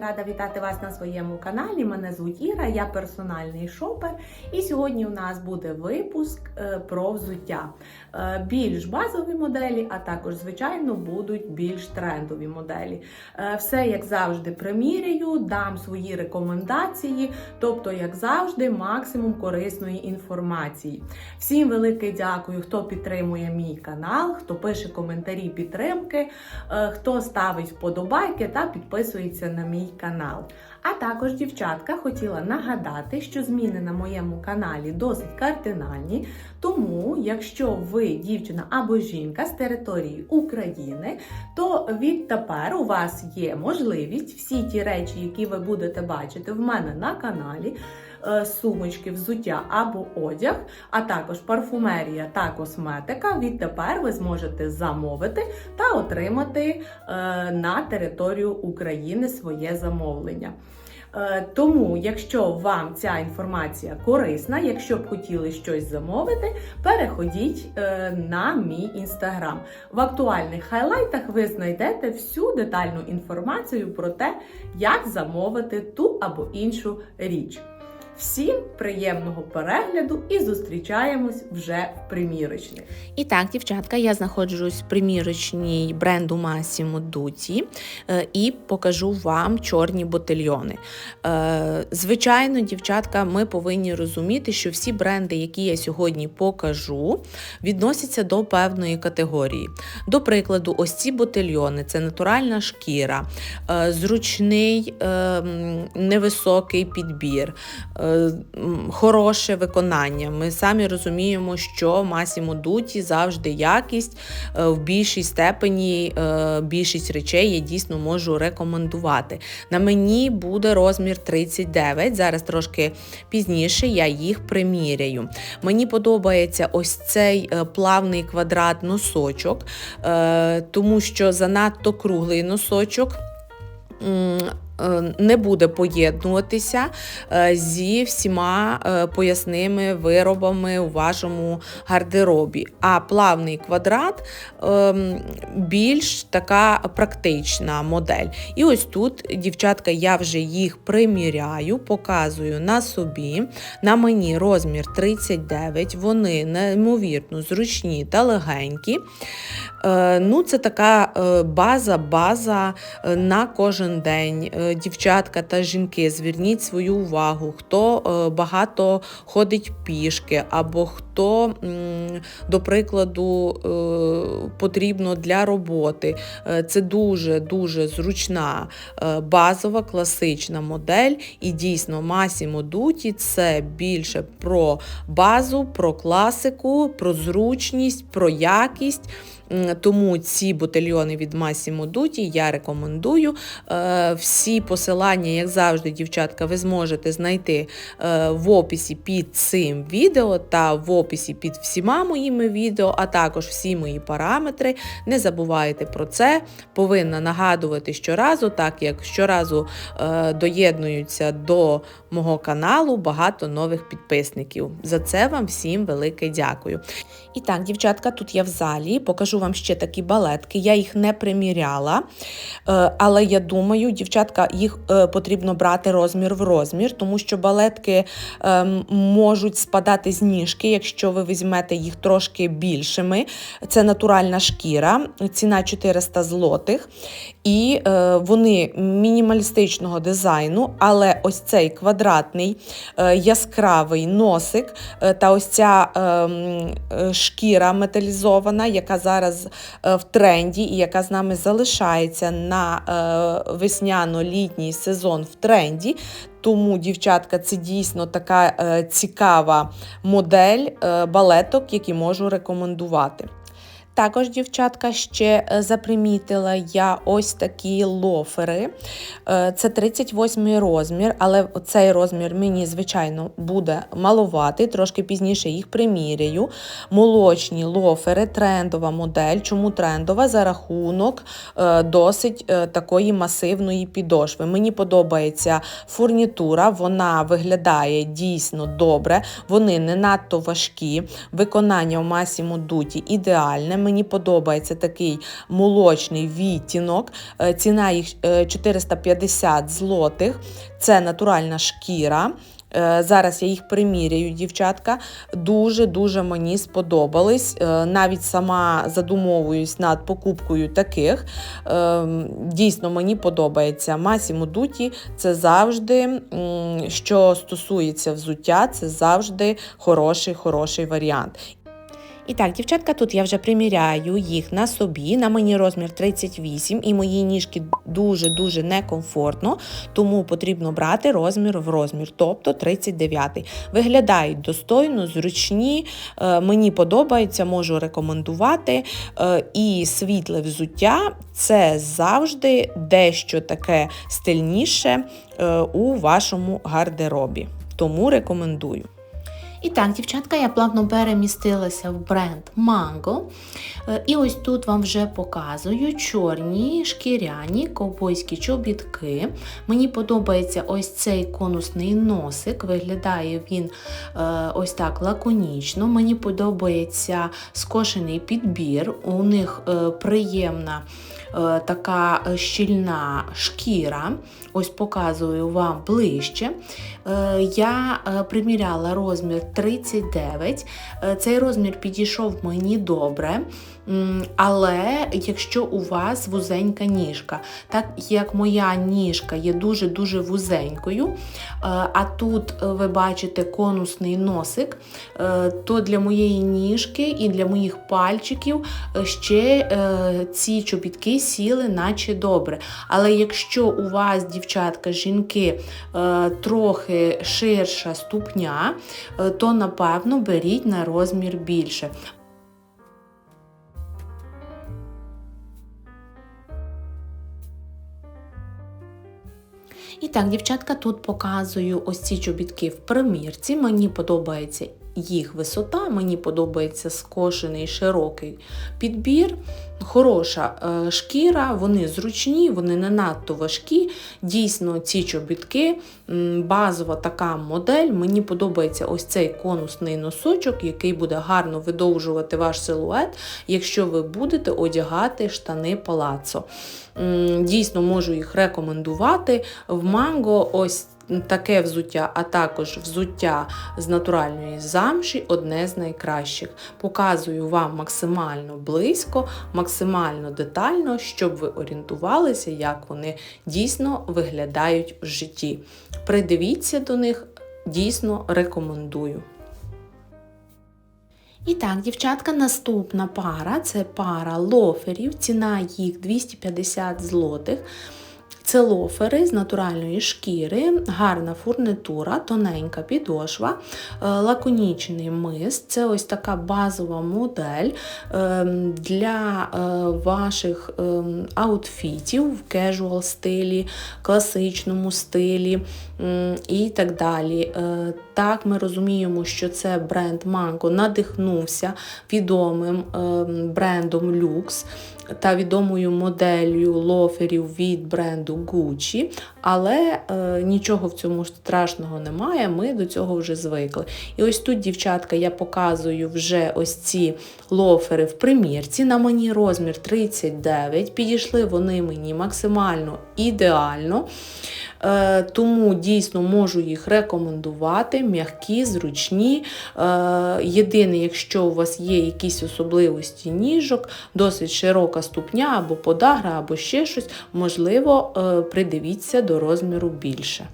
Рада вітати вас на своєму каналі. Мене звуть Іра, я персональний шопер. І сьогодні у нас буде випуск е, про взуття. Е, Більш базові моделі, а також, звичайно, будуть більш трендові моделі. Е, Все, як завжди, приміряю, дам свої рекомендації, тобто, як завжди, максимум корисної інформації. Всім велике дякую, хто підтримує мій канал, хто пише коментарі підтримки, хто ставить вподобайки та підписується на мій канал. А також, дівчатка, хотіла нагадати, що зміни на моєму каналі досить кардинальні. Тому, якщо ви дівчина або жінка з території України, то відтепер у вас є можливість всі ті речі, які ви будете бачити в мене на каналі. Е, Сумочки, взуття або одяг, а також парфумерія та косметика. Відтепер ви зможете замовити та отримати е, на територію України своє замовлення. Е, Тому, якщо вам ця інформація корисна, якщо б хотіли щось замовити, переходіть на мій інстаграм. В актуальних хайлайтах ви знайдете всю детальну інформацію про те, як замовити ту або іншу річ. Всім приємного перегляду і зустрічаємось вже в примірочні. І так, дівчатка, я знаходжусь в примірочній бренду Massimo Dutti е, і покажу вам чорні ботильйони. Е, Звичайно, дівчатка, ми повинні розуміти, що всі бренди, які я сьогодні покажу, відносяться до певної категорії. До прикладу, ось ці ботильйони це натуральна шкіра, е, зручний е, невисокий підбір. Е, Хороше виконання. Ми самі розуміємо, що Massimo Dutti завжди якість е, в більшій степені, е, більшість речей я дійсно можу рекомендувати. На мені буде розмір 39. Зараз трошки пізніше я їх приміряю. Мені подобається ось цей плавний квадрат носочок, тому що занадто круглий носочок. Е, Не буде поєднуватися е, зі всіма е, поясними виробами у вашому гардеробі. А плавний квадрат ем, більш така практична модель. І ось тут, дівчатка, я вже їх приміряю, показую на собі. На мені розмір 39, вони неймовірно зручні та легенькі. Ну, це така база, база е, на кожен день. Дівчатка та жінки, зверніть свою увагу, хто е, багато ходить пішки, або хто, до прикладу, е, потрібно для роботи. Е, Це дуже-дуже зручна базова класична модель. І дійсно Massimo Dutti – це більше про базу, про класику, про зручність, про якість. Тому ці ботильйони від Massimo Dutti я рекомендую. Е, Всі посилання, як завжди, дівчатка, ви зможете знайти е, в описі під цим відео та в описі під всіма моїми відео, а також всі мої параметри. Не забувайте про це. Повинна нагадувати щоразу, так як щоразу е, доєднуються до мого каналу багато нових підписників. За це вам всім велике дякую. І так, дівчатка, тут я в залі покажу вам ще такі балетки. Я їх не приміряла, е, але я думаю, дівчатка, їх е, потрібно брати розмір в розмір, тому що балетки ем, можуть спадати з ніжки, якщо ви візьмете їх трошки більшими. Це натуральна шкіра, ціна 400 злотих. І е, вони мінімалістичного дизайну, але ось цей квадратний яскравий носик та ось ця е, м, е, шкіра металізована, яка зараз е, в тренді і яка з нами залишається на е, весняно-літній сезон в тренді. Тому, дівчатка, це дійсно така е, цікава модель балеток, які можу рекомендувати. Також, дівчатка, ще е, запримітила я ось такі лофери. Е, Це 38 розмір, але цей розмір мені, звичайно, буде маловатий, трошки пізніше їх приміряю. Молочні лофери, трендова модель. Чому трендова? За рахунок е, досить такої масивної підошви. Мені подобається фурнітура, вона виглядає дійсно добре, вони не надто важкі. Виконання в Massimo Dutti ідеальне. Мені подобається такий молочний відтінок. Е, Ціна їх е, 450 злотих. Це натуральна шкіра. Е, Зараз я їх приміряю, дівчатка. Дуже-дуже мені сподобались. Е, Навіть сама задумовуюсь над покупкою таких. Е, Дійсно, мені подобається. Massimo Dutti – це завжди, що стосується взуття, це завжди хороший, хороший варіант. І так, дівчатка, тут я вже приміряю їх на собі. На мені розмір 38, і мої ніжки дуже-дуже некомфортно, тому потрібно брати розмір в розмір, тобто 39. Виглядають достойно, зручні. е, Мені подобається, можу рекомендувати. Е, І світле взуття це завжди дещо таке стильніше е, у вашому гардеробі. Тому рекомендую. І так, дівчатка, я плавно перемістилася в бренд Mango. Е, І ось тут вам вже показую чорні шкіряні ковбойські чобітки. Мені подобається ось цей конусний носик. Виглядає він е, ось так лаконічно. Мені подобається скошений підбір. У них е, приємна така е, щільна шкіра. Ось показую вам ближче. Е, Я е, приміряла розмір 39. Е, Цей розмір підійшов мені добре. Але якщо у вас вузенька ніжка, так як моя ніжка є дуже-дуже вузенькою, е, а тут е, ви бачите конусний носик, е, то для моєї ніжки і для моїх пальчиків ще ці чобітки сіли наче добре. Але якщо у вас, дівчатка, жінки, трохи ширша ступня, то напевно беріть на розмір більше. І так, дівчатка, тут показую ось ці чобітки в примірці. Мені подобається їх висота, мені подобається скошений широкий підбір, хороша е, шкіра, вони зручні, вони не надто важкі. Дійсно, ці чобітки, базова така модель. Мені подобається ось цей конусний носочок, який буде гарно видовжувати ваш силует, якщо ви будете одягати штани палацо. Дійсно, можу їх рекомендувати. В манго ось таке взуття, а також взуття з натуральної замші одне з найкращих. Показую вам максимально близько, максимально детально, щоб ви орієнтувалися, як вони дійсно виглядають в житті. Придивіться до них, дійсно рекомендую. І так, дівчатка, наступна пара це пара лоферів. Ціна їх 250 злотих. Це лофери з натуральної шкіри, гарна фурнитура, тоненька підошва, е, лаконічний мис. Це ось така базова модель ем, для е, ваших ем, аутфітів в кежуал стилі, класичному стилі і так далі. Е, Так, ми розуміємо, що це бренд Mango надихнувся відомим ем, брендом Lux та відомою моделлю лоферів від бренду Gucci, але е, нічого в цьому страшного немає, ми до цього вже звикли. І ось тут, дівчатка, я показую вже ось ці лофери в примірці. На мені розмір 39, підійшли вони мені максимально ідеально. Е, Тому дійсно можу їх рекомендувати, м'які, зручні. Е, Єдине, якщо у вас є якісь особливості ніжок, досить широка ступня або подагра, або ще щось, можливо, е, придивіться до розміру більше.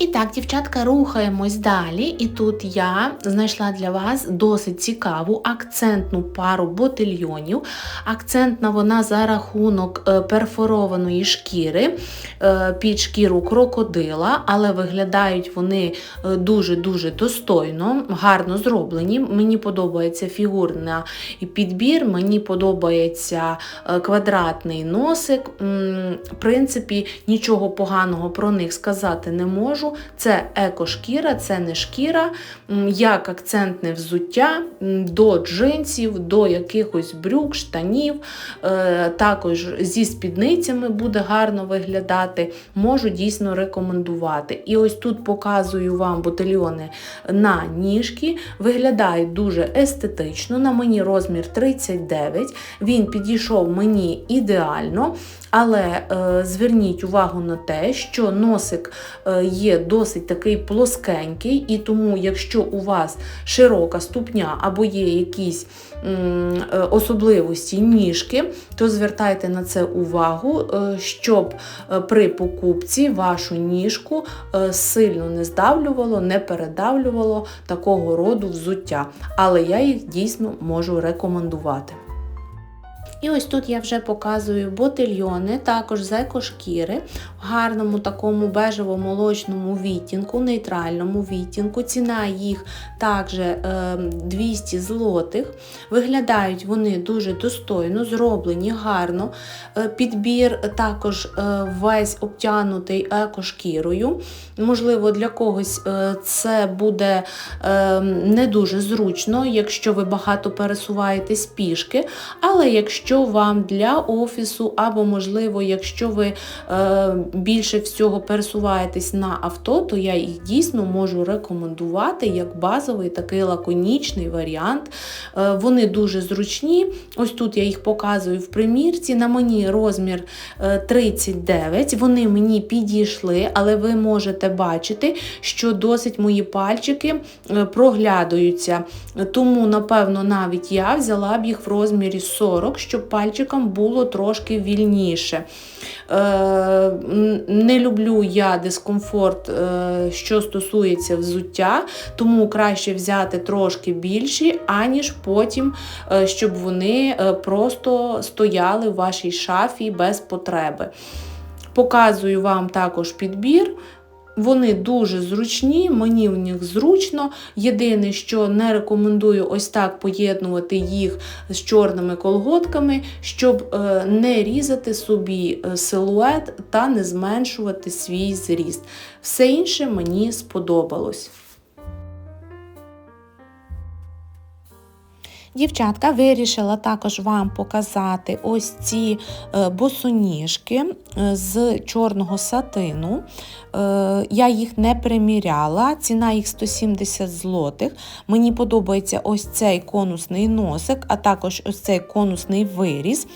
І так, дівчатка, рухаємось далі. І тут я знайшла для вас досить цікаву акцентну пару ботильйонів. Акцентна вона за рахунок е, перфорованої шкіри е, під шкіру крокодила, але виглядають вони е, дуже-дуже достойно, гарно зроблені. Мені подобається фігурна підбір, мені подобається квадратний носик. В принципі, нічого поганого про них сказати не можу. Це екошкіра, це не шкіра, як акцентне взуття до джинсів, до якихось брюк, штанів. Е, Також зі спідницями буде гарно виглядати. Можу дійсно рекомендувати. І ось тут показую вам ботильйони на ніжки. Виглядають дуже естетично. На мені розмір 39. Він підійшов мені ідеально. Але е, зверніть увагу на те, що носик е, є досить такий плоскенький, і тому, якщо у вас широка ступня або є якісь е, особливості ніжки, то звертайте на це увагу, е, щоб при покупці вашу ніжку сильно не здавлювало, не передавлювало такого роду взуття. Але я їх дійсно можу рекомендувати. І ось тут я вже показую ботильйони, також з екошкіри, гарному такому бежево-молочному відтінку, нейтральному відтінку. Ціна їх також е, 200 злотих. Виглядають вони дуже достойно, зроблені гарно. Е, Підбір також е, весь обтянутий екошкірою. Можливо, для когось е, це буде е, не дуже зручно, якщо ви багато пересуваєтесь пішки, але якщо вам для офісу, або, можливо, якщо ви е, більше всього пересуваєтесь на авто, то я їх дійсно можу рекомендувати як базовий такий лаконічний варіант. Е, вони дуже зручні. Ось тут я їх показую в примірці. На мені розмір е, 39. Вони мені підійшли, але ви можете бачити, що досить мої пальчики е, проглядаються. Тому, напевно, навіть я взяла б їх в розмірі 40, щоб пальчикам було трошки вільніше. Е, Не люблю я дискомфорт, е, що стосується взуття, тому краще взяти трошки більші, аніж потім, е, щоб вони просто стояли в вашій шафі без потреби. Показую вам також підбір. Вони дуже зручні, мені в них зручно. Єдине, що не рекомендую ось так поєднувати їх з чорними колготками, щоб е, не різати собі е, силует та не зменшувати свій зріст. Все інше мені сподобалось. Дівчатка вирішила також вам показати ось ці е, босоніжки е, з чорного сатину. Е, Я їх не приміряла, ціна їх 170 злотих. Мені подобається ось цей конусний носик, а також ось цей конусний виріз.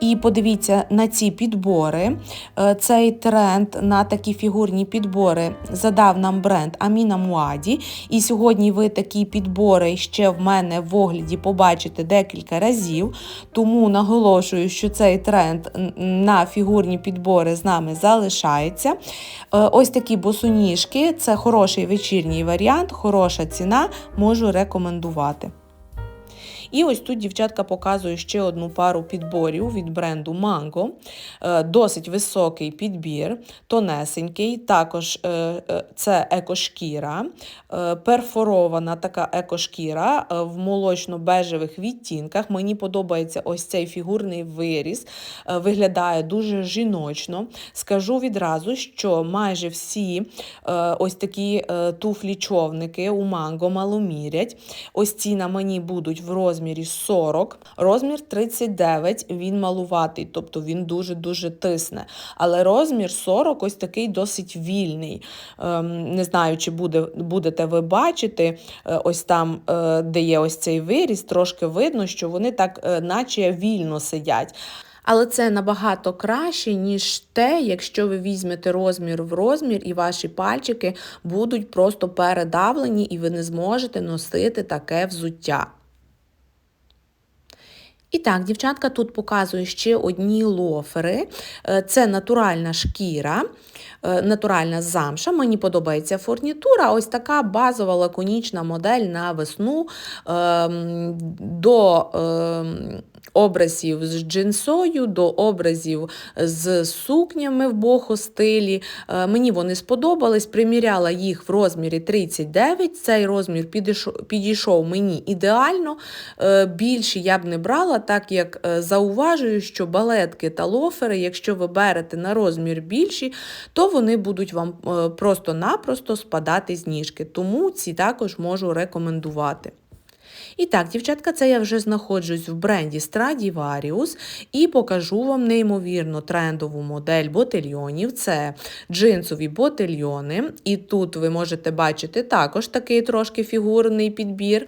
І подивіться на ці підбори. Е, Цей тренд на такі фігурні підбори задав нам бренд Аміна Муаді. І сьогодні ви такі підбори ще в мене в огляді побачите декілька разів. Тому наголошую, що цей тренд на фігурні підбори з нами залишається. Е, Ось такі босоніжки це хороший вечірній варіант, хороша ціна, можу рекомендувати. І ось тут дівчатка показує ще одну пару підборів від бренду Mango. Е, Досить високий підбір, тонесенький. Також е, е, це екошкіра, перфорована така екошкіра в молочно-бежевих відтінках. Мені подобається ось цей фігурний виріз. Е, Виглядає дуже жіночно. Скажу відразу, що майже всі ось такі туфлі-човники у Mango маломірять. Ось ці на мені будуть в розмірі 40, розмір 39, він малуватий, тобто він дуже-дуже тисне. Але розмір 40 ось такий досить вільний. Ем, не знаю, чи буде, будете ви бачити, е, ось там, е, де є ось цей виріз, трошки видно, що вони так е, наче вільно сидять. Але це набагато краще, ніж те, якщо ви візьмете розмір в розмір, і ваші пальчики будуть просто передавлені, і ви не зможете носити таке взуття. І так, дівчатка тут показує ще одні лофери. Е, Це натуральна шкіра, е, натуральна замша. Мені подобається фурнітура. Ось така базова лаконічна модель на весну ем, до ем, образів з джинсою, до образів з сукнями в бохо стилі. Е, Мені вони сподобались. Приміряла їх в розмірі 39. Цей розмір підійшов, мені ідеально. Е, Більші я б не брала, так як е, зауважую, що балетки та лофери, якщо ви берете на розмір більші, то вони будуть вам просто-напросто спадати з ніжки. Тому ці також можу рекомендувати. І так, дівчатка, це я вже знаходжусь в бренді Stradivarius і покажу вам неймовірно трендову модель ботильйонів. Це джинсові ботильйони. І тут ви можете бачити також такий трошки фігурний підбір.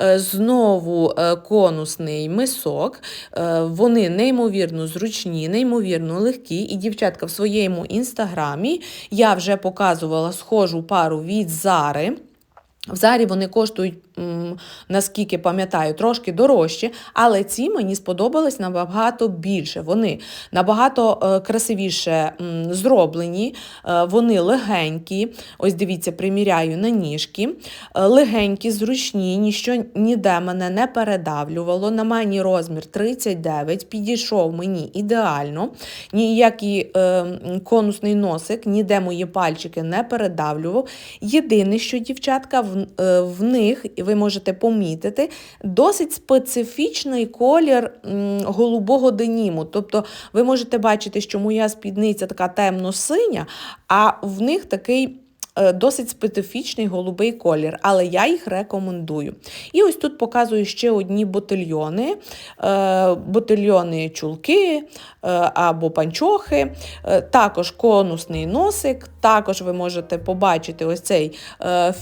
Е, Знову е, конусний мисок. Е, Вони неймовірно зручні, неймовірно легкі. І дівчатка в своєму інстаграмі я вже показувала схожу пару від Зари. В Зарі вони коштують, наскільки пам'ятаю, трошки дорожче, але ці мені сподобались набагато більше. Вони набагато е, красивіше зроблені, е, вони легенькі. Ось дивіться, приміряю на ніжки. Е, Легенькі, зручні, ніщо ніде мене не передавлювало. На мені розмір 39, підійшов мені ідеально. Ніякий конусний носик, ніде мої пальчики не передавлював. Єдине, що дівчатка в, них, ви можете помітити, досить специфічний колір голубого деніму. Тобто ви можете бачити, що моя спідниця така темно-синя, а в них такий. Е, Досить специфічний голубий колір, але я їх рекомендую. І ось тут показую ще одні ботильйони, е, ботильйони чулки е, або панчохи, також конусний носик, також ви можете побачити ось цей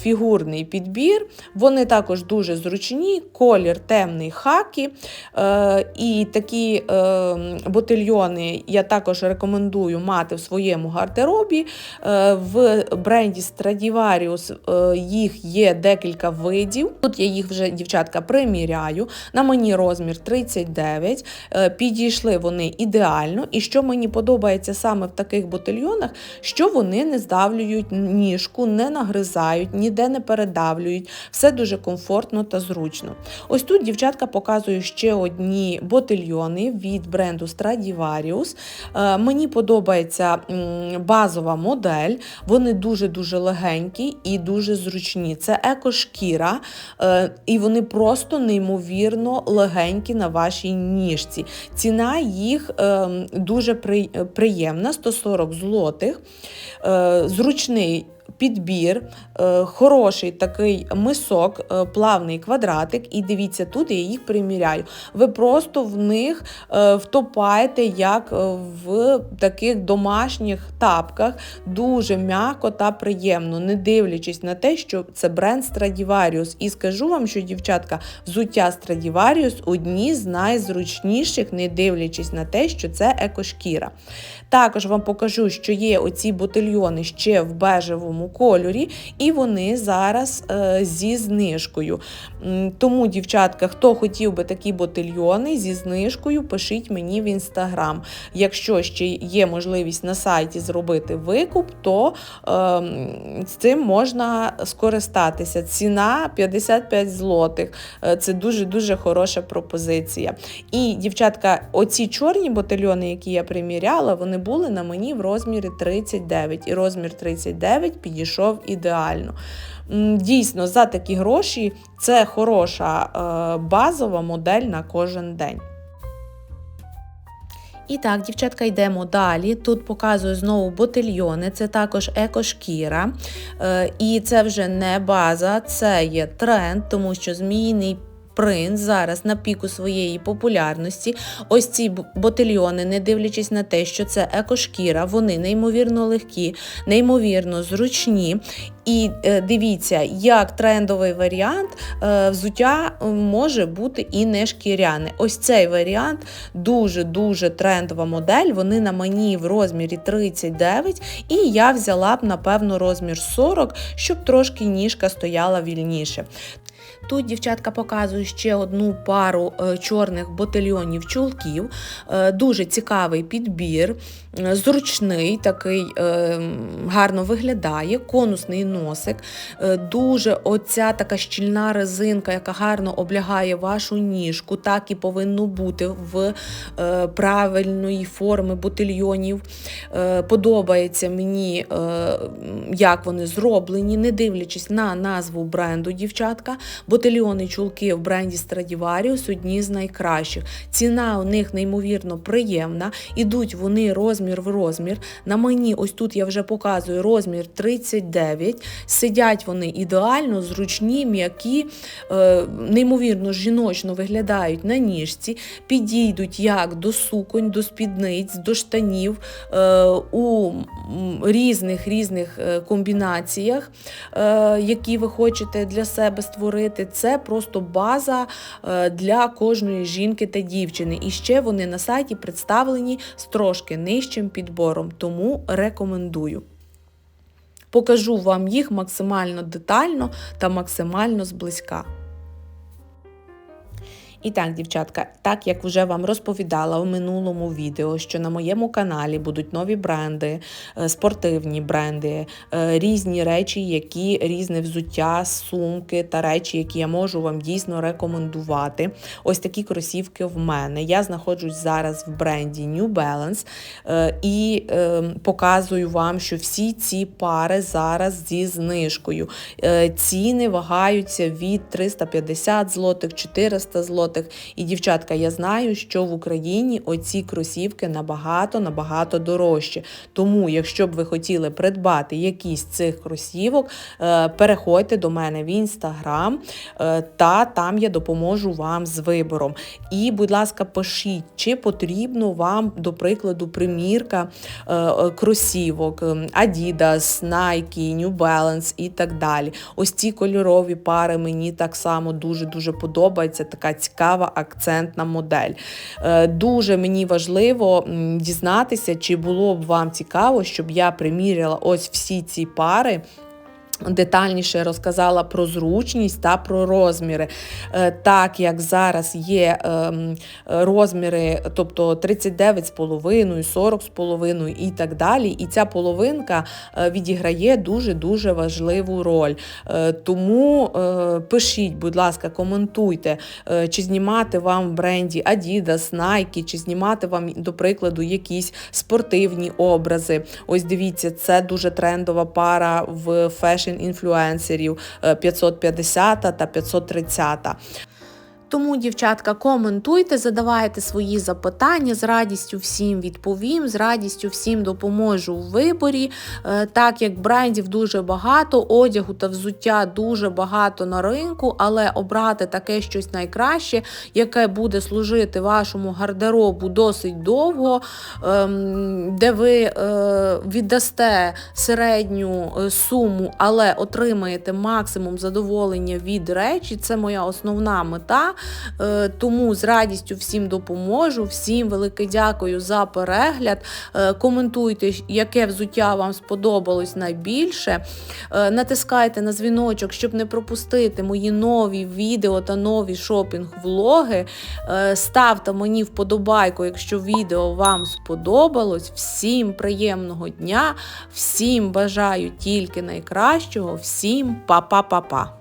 фігурний підбір. Вони також дуже зручні, колір темний хакі. І такі ботильйони я також рекомендую мати в своєму гардеробі. В бренді Stradivarius е, їх є декілька видів. Тут я їх вже, дівчатка, приміряю. На мені розмір 39. Е, Підійшли вони ідеально. І що мені подобається саме в таких ботильйонах, що вони не здавлюють ніжку, не нагризають, ніде не передавлюють. Все дуже комфортно та зручно. Ось тут дівчатка показую ще одні ботильйони від бренду Stradivarius. Е, Мені подобається базова модель. Вони дуже-дуже легенькі і дуже зручні. Це екошкіра, е, і вони просто неймовірно легенькі на вашій ніжці. Ціна їх е, дуже при- приємна 140 злотих. Е, Зручний підбір, е, хороший такий мисок, е, плавний квадратик. І дивіться, тут я їх приміряю. Ви просто в них е, втопаєте, як в таких домашніх тапках. Дуже м'яко та приємно, не дивлячись на те, що це бренд Stradivarius. І скажу вам, що дівчатка, взуття Stradivarius одні з найзручніших, не дивлячись на те, що це екошкіра. Також вам покажу, що є оці ботильйони ще в бежевому кольорі, і вони зараз е, зі знижкою. Тому, дівчатка, хто хотів би такі ботильйони зі знижкою, пишіть мені в інстаграм. Якщо ще є можливість на сайті зробити викуп, то е, цим можна скористатися. Ціна 55 злотих. Е, Це дуже-дуже хороша пропозиція. І, дівчатка, оці чорні ботильйони, які я приміряла, вони були на мені в розмірі 39. І розмір 39 підійшов ідеально. Дійсно, за такі гроші це хороша е, базова модель на кожен день. І так, дівчатка, йдемо далі. Тут показую знову ботильйони, це також екошкіра. Е, і це вже не база, це є тренд, тому що змійний принц зараз на піку своєї популярності. Ось ці ботильйони, не дивлячись на те, що це екошкіра, вони неймовірно легкі, неймовірно зручні. І е, дивіться, як трендовий варіант е, взуття може бути і не шкіряне. Ось цей варіант дуже-дуже трендова модель. Вони на мені в розмірі 39, і я взяла б, напевно, розмір 40, щоб трошки ніжка стояла вільніше. Тут дівчатка показує ще одну пару е, чорних ботильйонів чулків. Е, Дуже цікавий підбір, е, зручний, такий гарно виглядає, конусний носик, дуже оця така щільна резинка, яка гарно облягає вашу ніжку, так і повинно бути в правильної форми ботильйонів. Подобається мені, як вони зроблені, не дивлячись на назву бренду, дівчатка. Ботильйони чулки в бренді Stradivarius одні з найкращих. Ціна у них неймовірно приємна. Ідуть вони розмір в розмір. На мені, ось тут я вже показую розмір 39. Сидять вони ідеально, зручні, м'які, е, неймовірно жіночно виглядають на ніжці, підійдуть як до суконь, до спідниць, до штанів е, у різних різних е, комбінаціях, які ви хочете для себе створити. Це просто база е, для кожної жінки та дівчини. І ще вони на сайті представлені з трошки нижчим підбором, тому рекомендую. Покажу вам їх максимально детально та максимально зблизька. І так, дівчатка, так як вже вам розповідала у минулому відео, що на моєму каналі будуть нові бренди, е, спортивні бренди, е, різні речі, які різне взуття, сумки та речі, які я можу вам дійсно рекомендувати. Ось такі кросівки в мене. Я знаходжусь зараз в бренді New Balance е, і показую вам, що всі ці пари зараз зі знижкою. Ціни вагаються від 350 злотих, 400 злотих. І, дівчатка, я знаю, що в Україні оці кросівки набагато набагато дорожчі. Тому, якщо б ви хотіли придбати якісь цих кросівок, е, переходьте до мене в інстаграм, е, та там я допоможу вам з вибором. І, будь ласка, пишіть, чи потрібно вам, до прикладу, примірка е, кросівок е, Adidas, Nike, New Balance і так далі. Ось ці кольорові пари мені так само дуже-дуже подобається. Така цікава акцентна модель. Е, Дуже мені важливо дізнатися, чи було б вам цікаво, щоб я приміряла ось всі ці пари. Детальніше розказала про зручність та про розміри. Е, Так як зараз є ем, розміри, тобто 39,5, 40,5 і так далі. І ця половинка е, відіграє дуже-дуже важливу роль. Е, Тому пишіть, будь ласка, коментуйте, чи знімати вам в бренді Adidas, Nike, чи знімати вам, до прикладу, якісь спортивні образи. Ось дивіться, це дуже трендова пара в фешн-інфлюенсерів е, 550 та 530. Тому, дівчатка, коментуйте, задавайте свої запитання, з радістю всім відповім, з радістю всім допоможу у виборі. Е, Так як брендів дуже багато, одягу та взуття дуже багато на ринку, але обрати таке щось найкраще, яке буде служити вашому гардеробу досить довго, ем, де ви е, віддасте середню е, суму, але отримаєте максимум задоволення від речі. Це моя основна мета. Е, Тому з радістю всім допоможу. Всім велике дякую за перегляд. Е, Коментуйте, яке взуття вам сподобалось найбільше. Е, Натискайте на дзвіночок, щоб не пропустити мої нові відео та нові шопінг-влоги. Ставте мені вподобайку, якщо відео вам сподобалось. Всім приємного дня, всім бажаю тільки найкращого, всім па-па-па-па.